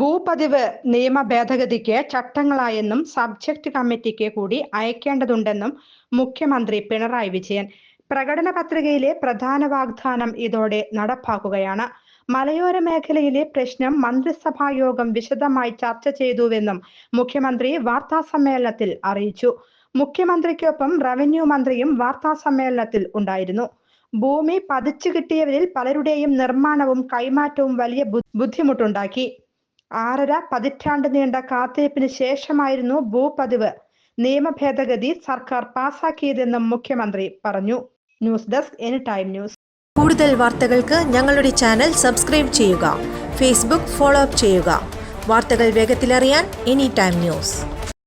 ഭൂപതിവ് നിയമ ഭേദഗതിക്ക് ചട്ടങ്ങളായെന്നും സബ്ജക്ട് കമ്മിറ്റിക്ക് കൂടി അയക്കേണ്ടതുണ്ടെന്നും മുഖ്യമന്ത്രി പിണറായി വിജയൻ പ്രകടന പത്രികയിലെ പ്രധാന വാഗ്ദാനം ഇതോടെ നടപ്പാക്കുകയാണ്. മലയോര മേഖലയിലെ പ്രശ്നം മന്ത്രിസഭാ യോഗം വിശദമായി ചർച്ച ചെയ്തുവെന്നും മുഖ്യമന്ത്രി വാർത്താസമ്മേളനത്തിൽ അറിയിച്ചു. മുഖ്യമന്ത്രിക്കൊപ്പം റവന്യൂ മന്ത്രിയും വാർത്താസമ്മേളനത്തിൽ ഉണ്ടായിരുന്നു. ഭൂമി പതിച്ചു കിട്ടിയവരിൽ പലരുടെയും നിർമ്മാണവും കൈമാറ്റവും വലിയ ബുദ്ധിമുട്ടുണ്ടാക്കി. ആറര പതിറ്റാണ്ട് നീണ്ട കാത്തിരിപ്പിന് ശേഷമായിരുന്നു ഭൂപതിവ്. നിയമ ഭേദഗതി സർക്കാർ പാസാക്കിയതെന്നും മുഖ്യമന്ത്രി പറഞ്ഞു. News desk any time news. കൂടുതൽ വാർത്തകൾക്ക് ഞങ്ങളുടെ ചാനൽ സബ്സ്ക്രൈബ് ചെയ്യുക. ഫേസ്ബുക്ക് ഫോളോ അപ്പ് ചെയ്യുക. വാർത്തകൾ വേഗത്തിലറിയാൻ എനി ടൈം ന്യൂസ്.